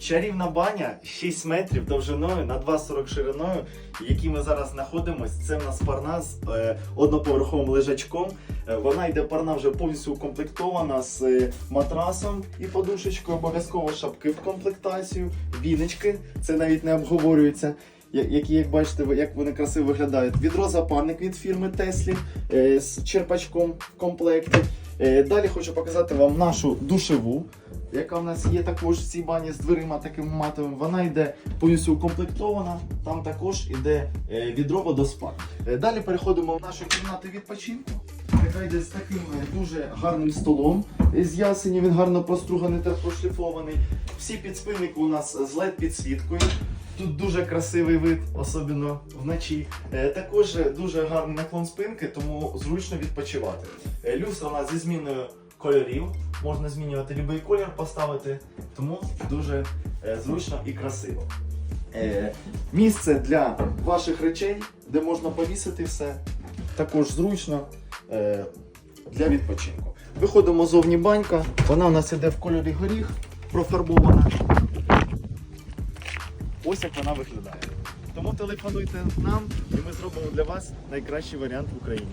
чарівна баня 6 метрів довжиною на 2,40 шириною, в якій ми зараз знаходимося. Це в нас парна з е, одноповерховим лежачком. Е, вона йде парна вже повністю укомплектована з е, матрасом і подушечкою. Обов'язково шапки в комплектацію, віночки. Це навіть не обговорюється. Які, як бачите, як вони красиво виглядають. Відро запарник від фірми Теслі з черпачком в комплекті. Далі хочу показати вам нашу душеву, яка в нас є також в цій бані з дверима таким матовим. Вона йде повністю укомплектована. Там також йде е, відро водоспад. Е, Далі переходимо в нашу кімнату відпочинку, яка йде з таким е, дуже гарним столом з ясені. Він гарно проструганий та прошліфований. Всі підспинники у нас з led підсвіткою. Тут дуже красивий вид, особливо вночі. Е, Також дуже гарний наклон спинки, тому зручно відпочивати. Люстра у нас зі зміною кольорів. Можна змінювати будь-який колір поставити, тому дуже е, зручно і красиво. Е, Місце для ваших речей, де можна повісити все, також зручно е, для відпочинку. Виходимо зовні банька, вона у нас іде в кольорі горіх, профарбована. Ось як вона виглядає. Тому телефонуйте нам і ми зробимо для вас найкращий варіант в Україні.